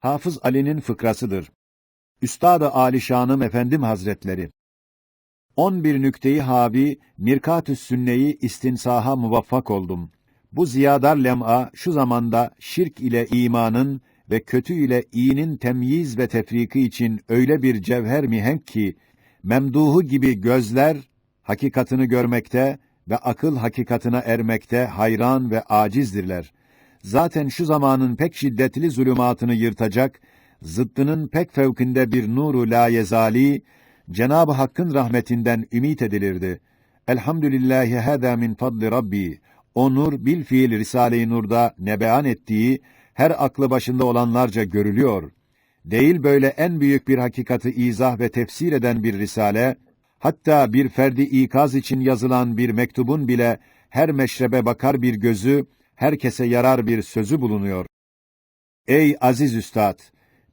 Hafız Ali'nin fıkrasıdır. Üstad-ı Alişanım Efendim Hazretleri 11 nükteyi havi Mirkatü Sünneyi istinsaha muvaffak oldum. Bu ziyadar lem'a şu zamanda şirk ile imanın ve kötü ile iyinin temyiz ve tefriki için öyle bir cevher mihenk ki memduhu gibi gözler hakikatını görmekte ve akıl hakikatına ermekte hayran ve acizdirler. Zaten şu zamanın pek şiddetli zulümatını yırtacak, zıddının pek fevkinde bir nuru la yezali, Cenab-ı Hakk'ın rahmetinden ümit edilirdi. Elhamdülillahi hâdâ min fadli Rabbi. O nur bil fiil Risale-i Nur'da ne beyan ettiği her aklı başında olanlarca görülüyor. Değil böyle en büyük bir hakikati izah ve tefsir eden bir risale, hatta bir ferdi ikaz için yazılan bir mektubun bile her meşrebe bakar bir gözü, herkese yarar bir sözü bulunuyor. Ey aziz üstad!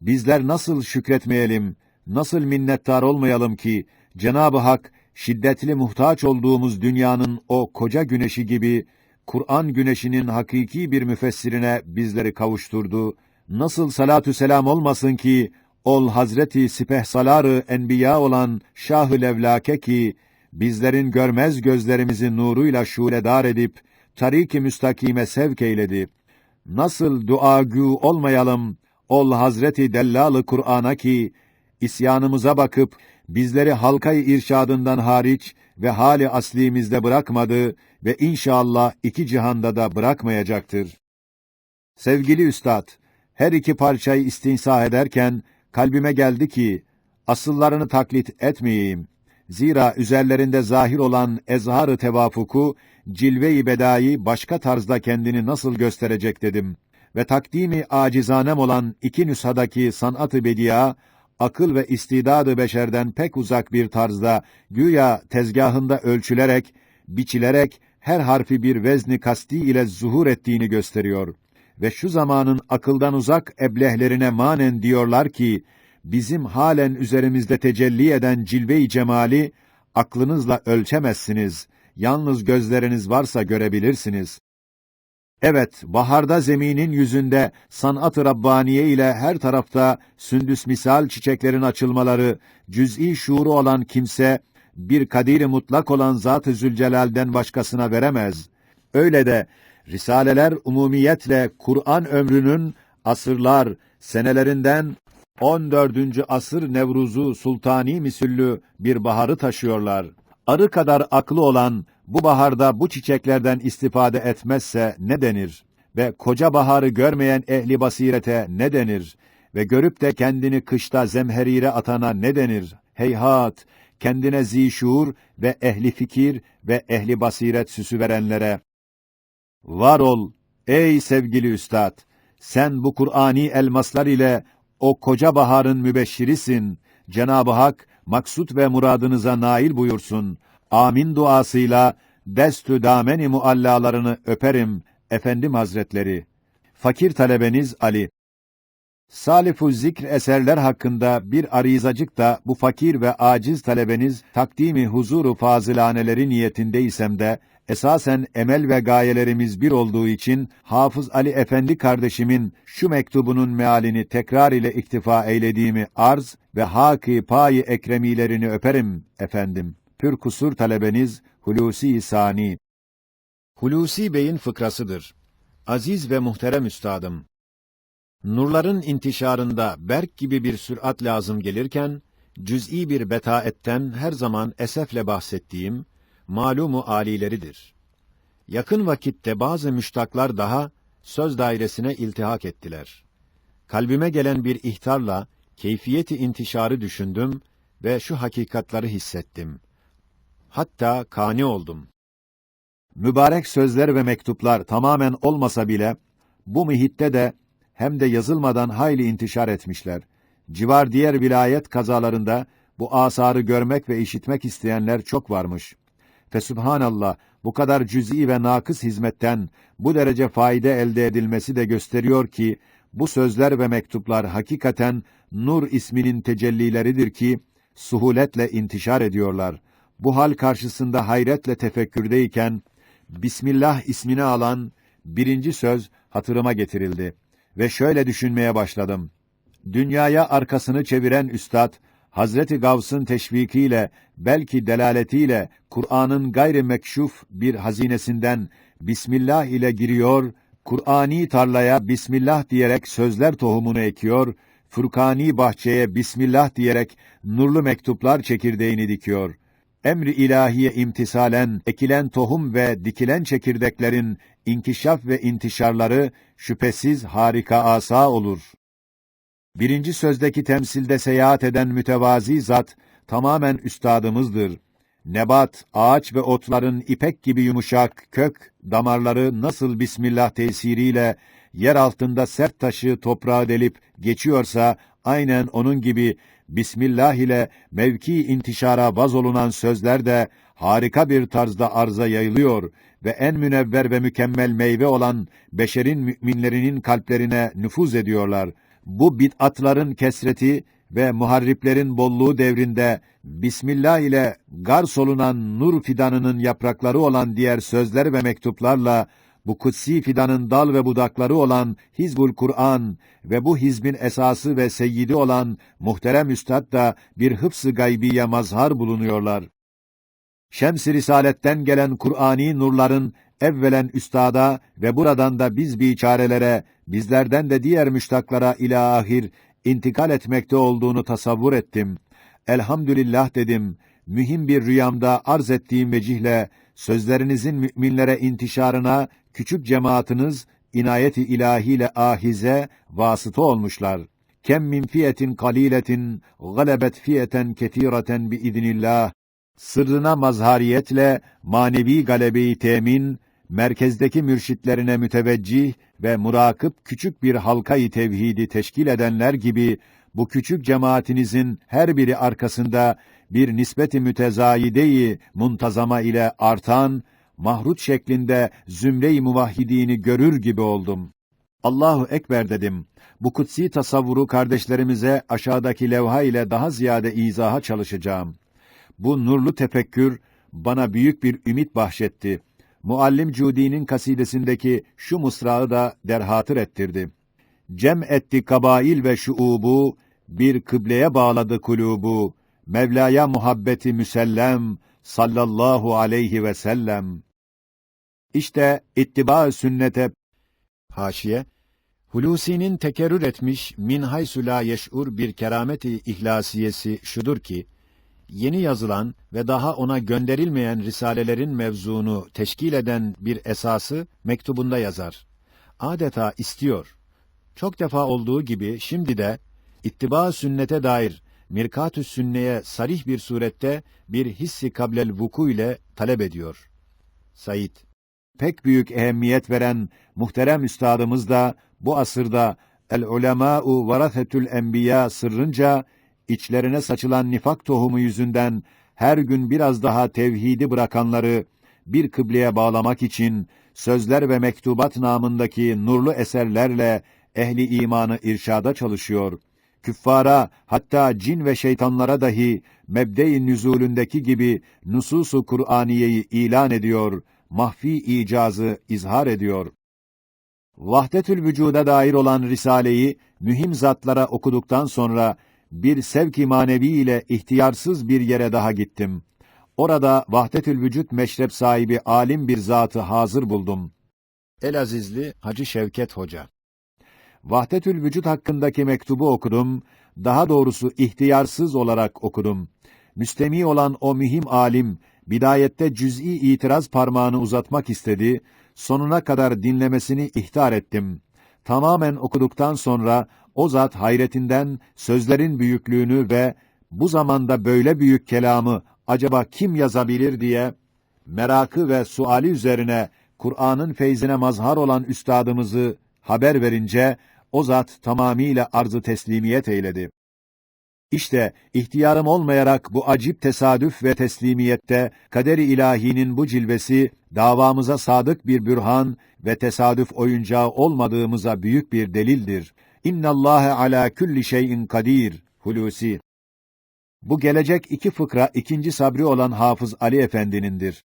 Bizler nasıl şükretmeyelim, nasıl minnettar olmayalım ki, Cenab-ı Hak, şiddetli muhtaç olduğumuz dünyanın o koca güneşi gibi, Kur'an güneşinin hakiki bir müfessirine bizleri kavuşturdu. Nasıl salatü selam olmasın ki, ol Hazreti Sipehsalar-ı Enbiya olan Şah-ı Levlake ki, bizlerin görmez gözlerimizi nuruyla şuledar edip, tarik-i müstakime sevk eyledi. Nasıl duagü olmayalım, ol Hazreti Dellal-ı Kur'an'a ki, isyanımıza bakıp, bizleri halkayı irşadından hariç ve hali aslimizde bırakmadı ve inşallah iki cihanda da bırakmayacaktır. Sevgili üstad, her iki parçayı istinsah ederken kalbime geldi ki asıllarını taklit etmeyeyim. Zira üzerlerinde zahir olan ezhar-ı tevafuku, cilve-i bedai başka tarzda kendini nasıl gösterecek dedim. Ve takdimi acizanem olan iki nüshadaki sanat-ı bedia, akıl ve istidadı beşerden pek uzak bir tarzda, güya tezgahında ölçülerek, biçilerek, her harfi bir vezni kasti ile zuhur ettiğini gösteriyor. Ve şu zamanın akıldan uzak eblehlerine manen diyorlar ki, bizim halen üzerimizde tecelli eden cilve-i cemali, aklınızla ölçemezsiniz, yalnız gözleriniz varsa görebilirsiniz. Evet, baharda zeminin yüzünde sanat-ı Rabbaniye ile her tarafta sündüs misal çiçeklerin açılmaları, cüz'i şuuru olan kimse, bir kadiri mutlak olan Zat-ı Zülcelal'den başkasına veremez. Öyle de, Risaleler umumiyetle Kur'an ömrünün asırlar, senelerinden 14. asır Nevruzu Sultani misüllü bir baharı taşıyorlar. Arı kadar aklı olan bu baharda bu çiçeklerden istifade etmezse ne denir? Ve koca baharı görmeyen ehli basirete ne denir? Ve görüp de kendini kışta zemherire atana ne denir? Heyhat! Kendine zişur ve ehli fikir ve ehli basiret süsü verenlere. Var ol, ey sevgili üstad! Sen bu Kur'ani elmaslar ile o koca baharın mübeşşirisin. Cenab-ı Hak, maksut ve muradınıza nail buyursun. Amin duasıyla destü dameni muallalarını öperim efendim hazretleri. Fakir talebeniz Ali. Salifu zikr eserler hakkında bir arizacık da bu fakir ve aciz talebeniz takdimi huzuru fazilaneleri niyetindeysem de esasen emel ve gayelerimiz bir olduğu için Hafız Ali Efendi kardeşimin şu mektubunun mealini tekrar ile iktifa eylediğimi arz ve haki payi ekremilerini öperim efendim. Pür kusur talebeniz Hulusi Sani. Hulusi Bey'in fıkrasıdır. Aziz ve muhterem üstadım. Nurların intişarında berk gibi bir sürat lazım gelirken, cüz'i bir betaetten her zaman esefle bahsettiğim, malumu alileridir. Yakın vakitte bazı müştaklar daha söz dairesine iltihak ettiler. Kalbime gelen bir ihtarla keyfiyeti intişarı düşündüm ve şu hakikatları hissettim. Hatta kani oldum. Mübarek sözler ve mektuplar tamamen olmasa bile bu mühitte de hem de yazılmadan hayli intişar etmişler. Civar diğer vilayet kazalarında bu asarı görmek ve işitmek isteyenler çok varmış. Fesubhanallah, bu kadar cüz'i ve nakıs hizmetten bu derece faide elde edilmesi de gösteriyor ki, bu sözler ve mektuplar hakikaten Nur isminin tecellileridir ki, suhuletle intişar ediyorlar. Bu hal karşısında hayretle tefekkürdeyken, Bismillah ismini alan birinci söz hatırıma getirildi ve şöyle düşünmeye başladım. dünyaya arkasını çeviren üstad, Hazreti Gavs'ın teşvikiyle, belki delaletiyle, Kur'an'ın gayri mekşuf bir hazinesinden Bismillah ile giriyor, Kur'ani tarlaya Bismillah diyerek sözler tohumunu ekiyor, Furkani bahçeye Bismillah diyerek nurlu mektuplar çekirdeğini dikiyor. Emri ilahiye imtisalen ekilen tohum ve dikilen çekirdeklerin inkişaf ve intişarları şüphesiz harika asa olur. Birinci sözdeki temsilde seyahat eden mütevazi zat tamamen üstadımızdır. Nebat, ağaç ve otların ipek gibi yumuşak kök, damarları nasıl Bismillah tesiriyle yer altında sert taşı toprağa delip geçiyorsa, aynen onun gibi Bismillah ile mevki intişara vaz olunan sözler de harika bir tarzda arza yayılıyor ve en münevver ve mükemmel meyve olan beşerin müminlerinin kalplerine nüfuz ediyorlar. Bu bid'atların kesreti ve muharriplerin bolluğu devrinde Bismillah ile gar solunan nur fidanının yaprakları olan diğer sözler ve mektuplarla bu kutsi fidanın dal ve budakları olan Hizbul Kur'an ve bu hizbin esası ve seyyidi olan muhterem üstad da bir hıfz-ı gaybiye mazhar bulunuyorlar. Şems-i Risalet'ten gelen Kur'ani nurların evvelen üstada ve buradan da biz biçarelere, bizlerden de diğer müştaklara ilahir intikal etmekte olduğunu tasavvur ettim. Elhamdülillah dedim. Mühim bir rüyamda arz ettiğim vecihle sözlerinizin müminlere intişarına küçük cemaatiniz inayeti ilahiyle ahize vasıta olmuşlar. Kem min fiyetin kaliletin galebet fiyeten ketireten bi idnillah. Sırrına mazhariyetle manevi galebeyi temin, merkezdeki mürşitlerine müteveccih ve murakip küçük bir halkayı tevhidi teşkil edenler gibi bu küçük cemaatinizin her biri arkasında bir nispeti mütezayideyi muntazama ile artan mahrut şeklinde zümre-i muvahhidini görür gibi oldum. Allahu ekber dedim. Bu kutsi tasavvuru kardeşlerimize aşağıdaki levha ile daha ziyade izaha çalışacağım. Bu nurlu tefekkür bana büyük bir ümit bahşetti. Muallim Cudi'nin kasidesindeki şu mısrağı da derhatır ettirdi. Cem etti kabail ve şuubu, bir kıbleye bağladı kulubu, Mevla'ya muhabbeti müsellem, sallallahu aleyhi ve sellem. İşte ittiba sünnete haşiye Hulusi'nin tekerrür etmiş min haysu yeş'ur bir kerameti ihlasiyesi şudur ki yeni yazılan ve daha ona gönderilmeyen risalelerin mevzunu teşkil eden bir esası mektubunda yazar. Adeta istiyor. Çok defa olduğu gibi şimdi de ittiba sünnete dair mirkatü sünneye sarih bir surette bir hissi kablel vuku ile talep ediyor. Said pek büyük ehemmiyet veren muhterem üstadımız da bu asırda el ulemâ'u varasetül enbiya sırrınca içlerine saçılan nifak tohumu yüzünden her gün biraz daha tevhidi bırakanları bir kıbleye bağlamak için sözler ve mektubat namındaki nurlu eserlerle ehli imanı irşada çalışıyor. Küffara hatta cin ve şeytanlara dahi mebde-i nüzulündeki gibi nususu Kur'aniyeyi ilan ediyor, mahfi icazı izhar ediyor. Vahdetül vücuda dair olan risaleyi mühim zatlara okuduktan sonra bir sevk-i manevi ile ihtiyarsız bir yere daha gittim. Orada vahdetül vücut meşrep sahibi alim bir zatı hazır buldum. Elazizli Hacı Şevket Hoca. Vahdetül vücut hakkındaki mektubu okudum, daha doğrusu ihtiyarsız olarak okudum. Müstemi olan o mühim alim, bidayette cüz'i itiraz parmağını uzatmak istedi, sonuna kadar dinlemesini ihtar ettim. Tamamen okuduktan sonra o zat hayretinden sözlerin büyüklüğünü ve bu zamanda böyle büyük kelamı acaba kim yazabilir diye merakı ve suali üzerine Kur'an'ın feyzine mazhar olan üstadımızı haber verince o zat tamamiyle arzı teslimiyet eyledi. İşte ihtiyarım olmayarak bu acip tesadüf ve teslimiyette kader-i ilahinin bu cilvesi davamıza sadık bir bürhan ve tesadüf oyuncağı olmadığımıza büyük bir delildir. İnnallâhe alâ külli şeyin kadir. Hulusi. Bu gelecek iki fıkra ikinci sabri olan Hafız Ali Efendi'nindir.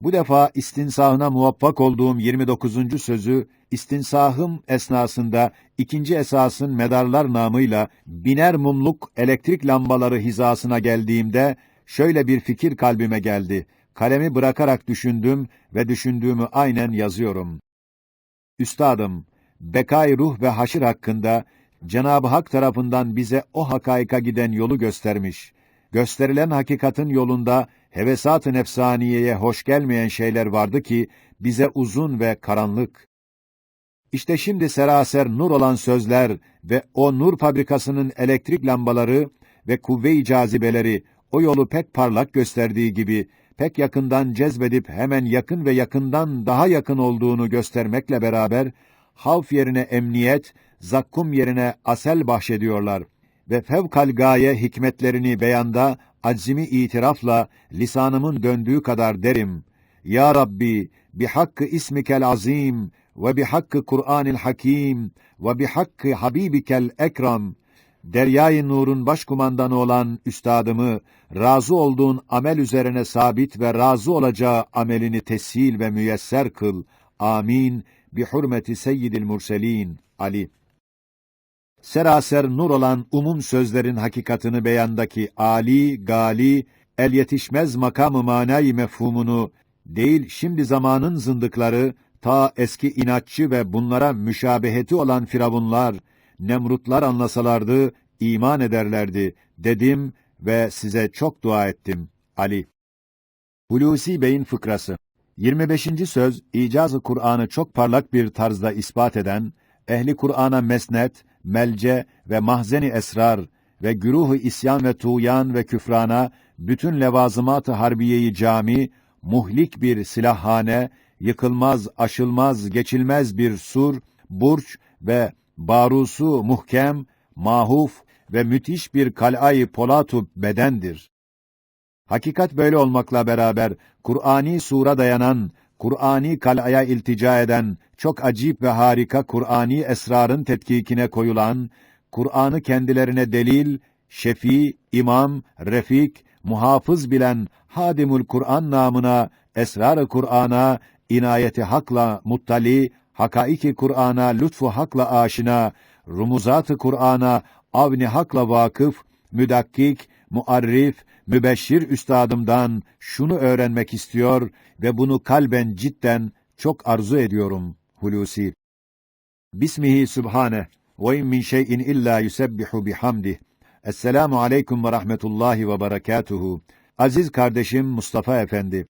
Bu defa istinsahına muvaffak olduğum 29. sözü, istinsahım esnasında ikinci esasın medarlar namıyla biner mumluk elektrik lambaları hizasına geldiğimde şöyle bir fikir kalbime geldi. Kalemi bırakarak düşündüm ve düşündüğümü aynen yazıyorum. Üstadım, bekay ruh ve haşir hakkında Cenab-ı Hak tarafından bize o hakaika giden yolu göstermiş. Gösterilen hakikatin yolunda hevesat-ı nefsaniyeye hoş gelmeyen şeyler vardı ki bize uzun ve karanlık. İşte şimdi seraser nur olan sözler ve o nur fabrikasının elektrik lambaları ve kuvve-i cazibeleri o yolu pek parlak gösterdiği gibi pek yakından cezbedip hemen yakın ve yakından daha yakın olduğunu göstermekle beraber havf yerine emniyet, zakkum yerine asel bahşediyorlar ve fevkal gaye hikmetlerini beyanda aczimi itirafla lisanımın döndüğü kadar derim. Ya Rabbi, bihakkı ismikel azim ve bihakkı Kur'anil hakim ve bihakkı habibikel ekram Deryayı Nur'un başkumandanı olan üstadımı razı olduğun amel üzerine sabit ve razı olacağı amelini teshil ve müyesser kıl. Amin. Bi hurmeti seyyidil murselin Ali. Seraser nur olan umum sözlerin hakikatını beyandaki ali, gali, el yetişmez makamı manayı mefhumunu değil şimdi zamanın zındıkları ta eski inatçı ve bunlara müşabeheti olan firavunlar Nemrutlar anlasalardı iman ederlerdi dedim ve size çok dua ettim. Ali Hulusi Bey'in fıkrası 25. söz icazı Kur'an'ı çok parlak bir tarzda ispat eden ehli Kur'an'a mesnet, melce ve mahzeni esrar ve güruhu isyan ve tuğyan ve küfrana bütün levazımat-ı harbiyeyi cami, muhlik bir silahhane, yıkılmaz, aşılmaz, geçilmez bir sur, burç ve barusu muhkem, mahuf ve müthiş bir kal'ayı polatu bedendir. Hakikat böyle olmakla beraber Kur'ani sura dayanan, Kur'ani kal'aya iltica eden, çok acip ve harika Kur'ani esrarın tetkikine koyulan, Kur'an'ı kendilerine delil, şefi, imam, refik, muhafız bilen Hadimul Kur'an namına, esrar-ı Kur'an'a, inayeti hakla muttali, hakaiki Kur'an'a lütfu hakla aşina, rumuzat-ı Kur'an'a avni hakla vakıf, müdakkik, muarrif, mübeşşir üstadımdan şunu öğrenmek istiyor ve bunu kalben cidden çok arzu ediyorum. Hulusi. Bismihi Sübhane ve in min şey'in illa yusebbihu bihamdih. Esselamu aleyküm ve rahmetullahi ve berekatuhu. Aziz kardeşim Mustafa Efendi.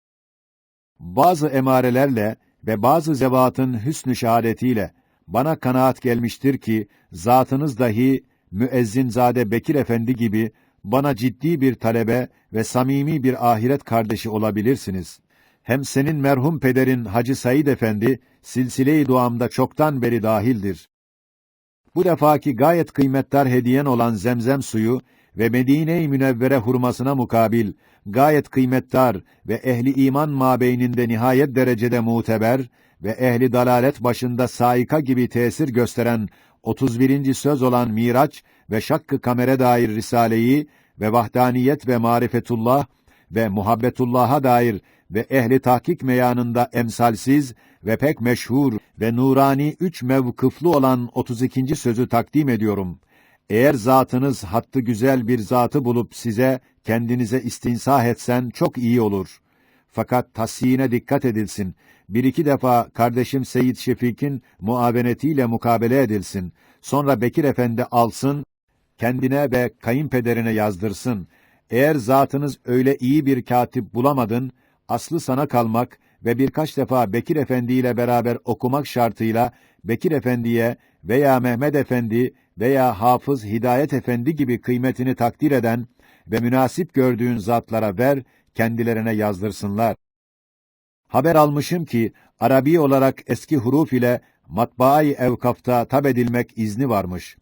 Bazı emarelerle ve bazı zevatın hüsnü şahadetiyle bana kanaat gelmiştir ki zatınız dahi müezzinzade Bekir Efendi gibi bana ciddi bir talebe ve samimi bir ahiret kardeşi olabilirsiniz. Hem senin merhum pederin Hacı Said Efendi silsile-i duamda çoktan beri dahildir. Bu defaki gayet kıymetdar hediyen olan zemzem suyu ve Medine-i Münevvere hurmasına mukabil gayet kıymetdar ve ehli iman mabeyninde nihayet derecede muteber ve ehli dalalet başında saika gibi tesir gösteren 31. söz olan Miraç ve Şakkı Kamere dair risaleyi ve vahdaniyet ve marifetullah ve muhabbetullah'a dair ve ehli tahkik meyanında emsalsiz ve pek meşhur ve nurani üç mevkıflı olan 32. sözü takdim ediyorum. Eğer zatınız hattı güzel bir zatı bulup size kendinize istinsah etsen çok iyi olur. Fakat tasiyine dikkat edilsin. Bir iki defa kardeşim Seyit Şefik'in muavenetiyle mukabele edilsin. Sonra Bekir Efendi alsın, kendine ve kayınpederine yazdırsın. Eğer zatınız öyle iyi bir katip bulamadın, aslı sana kalmak ve birkaç defa Bekir Efendi ile beraber okumak şartıyla Bekir Efendi'ye veya Mehmet Efendi veya Hafız Hidayet Efendi gibi kıymetini takdir eden ve münasip gördüğün zatlara ver, kendilerine yazdırsınlar. Haber almışım ki, Arabi olarak eski huruf ile matbaayı evkafta tab edilmek izni varmış.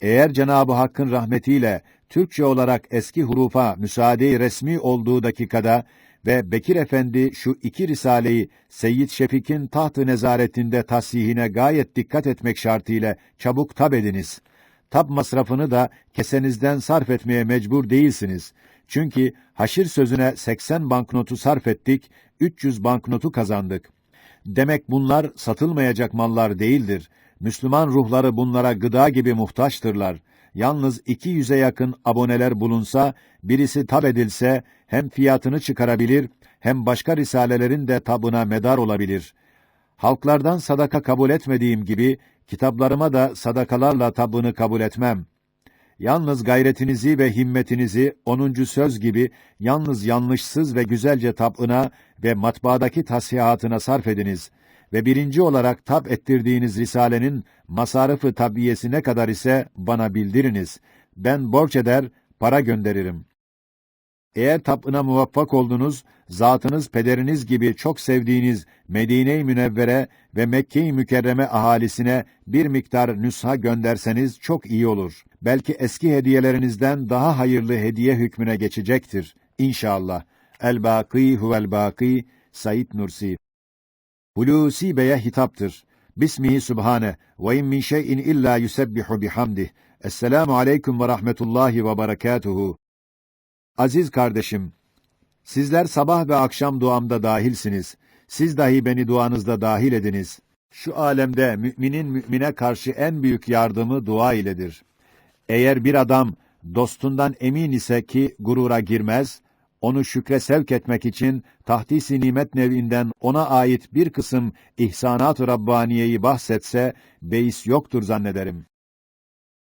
Eğer Cenab-ı Hakk'ın rahmetiyle Türkçe olarak eski hurufa müsaade resmi olduğu dakikada ve Bekir Efendi şu iki risaleyi Seyyid Şefik'in taht-ı nezaretinde tasihine gayet dikkat etmek şartıyla çabuk tab ediniz. Tab masrafını da kesenizden sarf etmeye mecbur değilsiniz. Çünkü haşir sözüne 80 banknotu sarf ettik, 300 banknotu kazandık. Demek bunlar satılmayacak mallar değildir. Müslüman ruhları bunlara gıda gibi muhtaçtırlar. Yalnız 200'e yakın aboneler bulunsa, birisi tab edilse, hem fiyatını çıkarabilir, hem başka risalelerin de tabına medar olabilir. Halklardan sadaka kabul etmediğim gibi, kitaplarıma da sadakalarla tabını kabul etmem. Yalnız gayretinizi ve himmetinizi 10. söz gibi yalnız yanlışsız ve güzelce tabına ve matbaadaki tasihatına sarf ediniz ve birinci olarak tab ettirdiğiniz risalenin masarıfı tabiyesi ne kadar ise bana bildiriniz. Ben borç eder, para gönderirim. Eğer tapına muvaffak oldunuz, zatınız pederiniz gibi çok sevdiğiniz Medine-i Münevvere ve Mekke-i Mükerreme ahalisine bir miktar nüsha gönderseniz çok iyi olur. Belki eski hediyelerinizden daha hayırlı hediye hükmüne geçecektir. İnşallah. El-Bâkî huvel-Bâkî Said Nursi Hulusi Bey'e hitaptır. Bismihi Sübhane ve in min şey'in illa yusebbihu bihamdih. Esselamu aleyküm ve rahmetullahi ve berekatuhu. Aziz kardeşim, sizler sabah ve akşam duamda dahilsiniz. Siz dahi beni duanızda dahil ediniz. Şu alemde müminin mümine karşı en büyük yardımı dua iledir. Eğer bir adam dostundan emin ise ki gurura girmez, onu şükre sevk etmek için tahdis-i nimet nevinden ona ait bir kısım ihsanat-ı Rabbaniye'yi bahsetse, beis yoktur zannederim.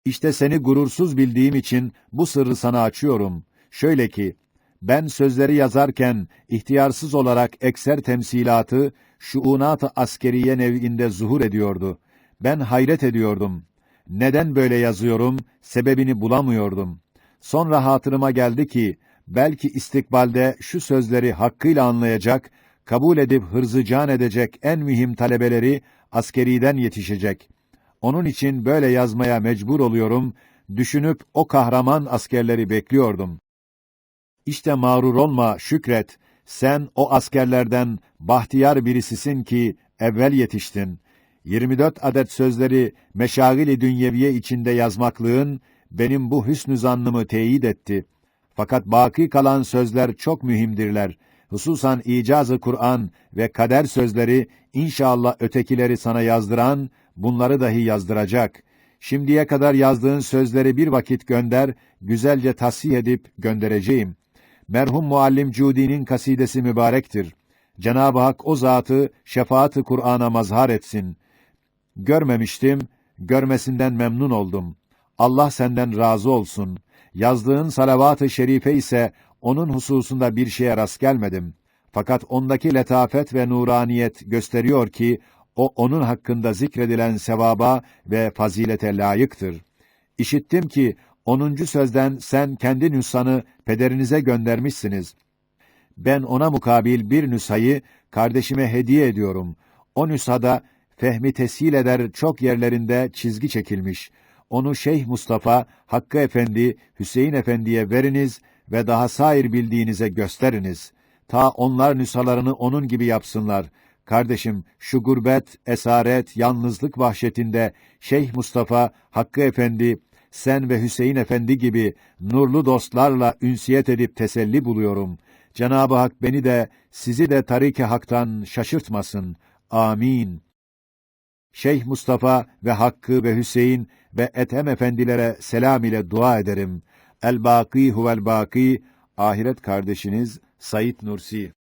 İşte seni gurursuz bildiğim için bu sırrı sana açıyorum. Şöyle ki, ben sözleri yazarken ihtiyarsız olarak ekser temsilatı, şuunat-ı askeriye nev'inde zuhur ediyordu. Ben hayret ediyordum. Neden böyle yazıyorum, sebebini bulamıyordum. Sonra hatırıma geldi ki, belki istikbalde şu sözleri hakkıyla anlayacak, kabul edip hırzı can edecek en mühim talebeleri askeriden yetişecek. Onun için böyle yazmaya mecbur oluyorum, düşünüp o kahraman askerleri bekliyordum. İşte mağrur olma, şükret. Sen o askerlerden bahtiyar birisisin ki evvel yetiştin. 24 adet sözleri meşagil-i dünyeviye içinde yazmaklığın benim bu hüsnü zannımı teyit etti. Fakat baki kalan sözler çok mühimdirler. Hususan icazı Kur'an ve kader sözleri inşallah ötekileri sana yazdıran bunları dahi yazdıracak. Şimdiye kadar yazdığın sözleri bir vakit gönder, güzelce tasih edip göndereceğim. Merhum muallim Cudi'nin kasidesi mübarektir. Cenab-ı Hak o zatı şefaat-ı Kur'an'a mazhar etsin. Görmemiştim, görmesinden memnun oldum. Allah senden razı olsun. Yazdığın salavat-ı şerife ise onun hususunda bir şeye rast gelmedim. Fakat ondaki letafet ve nuraniyet gösteriyor ki o onun hakkında zikredilen sevaba ve fazilete layıktır. İşittim ki 10. sözden sen kendi nüshanı pederinize göndermişsiniz. Ben ona mukabil bir nüshayı kardeşime hediye ediyorum. O nüshada fehmi teshil eder çok yerlerinde çizgi çekilmiş. Onu Şeyh Mustafa, Hakkı Efendi, Hüseyin Efendi'ye veriniz ve daha sair bildiğinize gösteriniz. Ta onlar nüshalarını onun gibi yapsınlar. Kardeşim, şu gurbet, esaret, yalnızlık vahşetinde Şeyh Mustafa, Hakkı Efendi, sen ve Hüseyin Efendi gibi nurlu dostlarla ünsiyet edip teselli buluyorum. Cenab-ı Hak beni de sizi de tarik-i haktan şaşırtmasın. Amin. Şeyh Mustafa ve Hakkı ve Hüseyin ve Ethem efendilere selam ile dua ederim. El Baki huvel Baki ahiret kardeşiniz Sayit Nursi